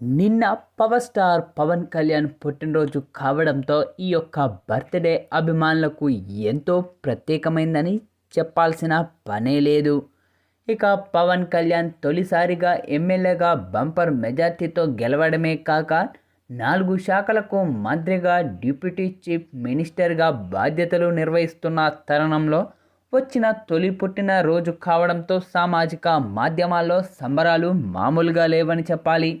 నిన్న power star Pawan Kalyan పుట్టినరోజు కావడంతో ఈ యొక్క బర్త్డే అభిమానులకు ఎంతో ప్రత్యేకమైందని చెప్పాల్సిన పనే లేదు. ఇక పవన్ కళ్యాణ్ తొలిసారిగా ఎమ్మెల్యేగా బంపర్ మెజార్టీతో గెలవడమే కాక నాలుగు శాఖలకు మంత్రిగా డిప్యూటీ చీఫ్ మినిస్టర్గా బాధ్యతలు నిర్వహిస్తున్న తరుణంలో వచ్చిన తొలి పుట్టిన రోజు కావడంతో సామాజిక మాధ్యమాల్లో సంబరాలు మామూలుగా లేవని చెప్పాలి.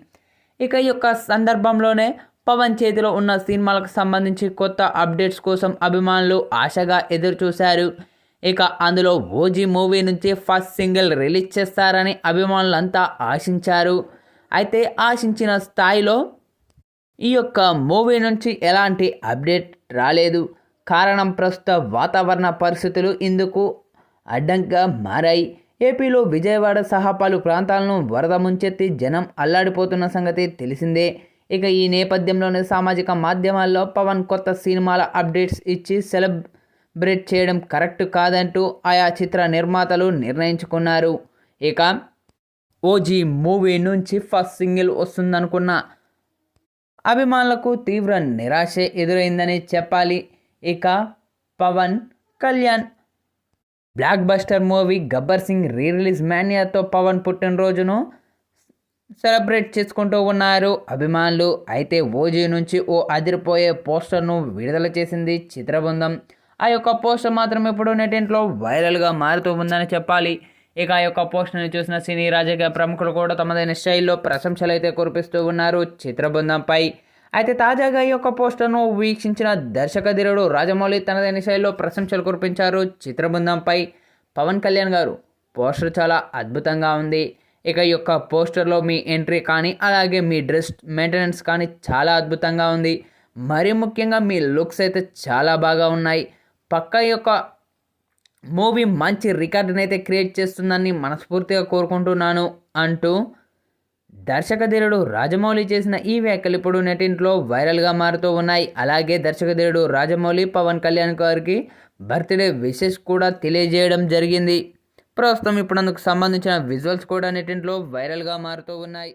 ఇక ఈ యొక్క సందర్భంలోనే పవన్ చేతిలో ఉన్న సినిమాలకు సంబంధించి కొత్త అప్డేట్స్ కోసం అభిమానులు ఆశగా ఎదురుచూశారు. ఇక అందులో ఓజీ మూవీ నుంచి ఫస్ట్ సింగిల్ రిలీజ్ చేస్తారని అభిమానులంతా ఆశించారు. అయితే ఆశించిన స్థాయిలో ఈ యొక్క మూవీ నుంచి ఎలాంటి అప్డేట్ రాలేదు. కారణం ప్రస్తుత వాతావరణ పరిస్థితులు ఇందుకు అడ్డంగా మారాయి. ఏపీలో విజయవాడ సహా పలు ప్రాంతాలను వరద ముంచెత్తి జనం అల్లాడిపోతున్న సంగతి తెలిసిందే. ఇక ఈ నేపథ్యంలోనే సామాజిక మాధ్యమాల్లో పవన్ కొత్త సినిమాల అప్డేట్స్ ఇచ్చి సెలబ్రేట్ చేయడం కరెక్ట్ కాదంటూ ఆయా చిత్ర నిర్మాతలు నిర్ణయించుకున్నారు. ఇక ఓజీ మూవీ నుంచి ఫస్ట్ సింగిల్ వస్తుందనుకున్న అభిమానులకు తీవ్ర నిరాశ ఎదురైందని చెప్పాలి. ఇక Pawan Kalyan blockbuster movie Gabbar Singh re release మ్యానియాతో Pawan పుట్టినరోజును సెలబ్రేట్ చేసుకుంటూ ఉన్నారు. అభిమానులు అయితే ఓజీ నుంచి ఓ అదిరిపోయే పోస్టర్ను విడుదల చేసింది చిత్రబృందం. ఆ యొక్క పోస్టర్ మాత్రం ఇప్పుడు నెటింట్లో వైరల్గా మారుతూ ఉందని చెప్పాలి. ఇక ఆ యొక్క పోస్టర్ని చూసిన సినీ రాజకీయ ప్రముఖులు కూడా తమదైన శైలిలో ప్రశంసలు అయితే కురిపిస్తూ ఉన్నారు చిత్రబృందంపై. అయితే తాజాగా ఈ యొక్క పోస్టర్ను వీక్షించిన దర్శకధీరుడు రాజమౌళి తనదైన శైలిలో ప్రశంసలు కురిపించారు. చిత్రబృందంపై పవన్ కళ్యాణ్ గారు పోస్టర్ చాలా అద్భుతంగా ఉంది. ఇక ఈ యొక్క పోస్టర్లో మీ ఎంట్రీ కానీ అలాగే మీ డ్రెస్ మెయింటెనెన్స్ కానీ చాలా అద్భుతంగా ఉంది. మరీ ముఖ్యంగా మీ లుక్స్ అయితే చాలా బాగా ఉన్నాయి. పక్క యొక్క మూవీ మంచి రికార్డునైతే అయితే క్రియేట్ చేస్తుందని మనస్ఫూర్తిగా కోరుకుంటున్నాను అంటూ దర్శకధీరుడు రాజమౌళి చేసిన ఈ వ్యాఖ్యలు ఇప్పుడు నెటింట్లో వైరల్గా మారుతూ ఉన్నాయి. అలాగే దర్శకధీరుడు రాజమౌళి పవన్ కళ్యాణ్ గారికి బర్త్డే విషెస్ కూడా తెలియజేయడం జరిగింది. ప్రస్తుతం ఇప్పుడు అందుకు సంబంధించిన విజువల్స్ కూడా నెటింట్లో వైరల్గా మారుతూ ఉన్నాయి.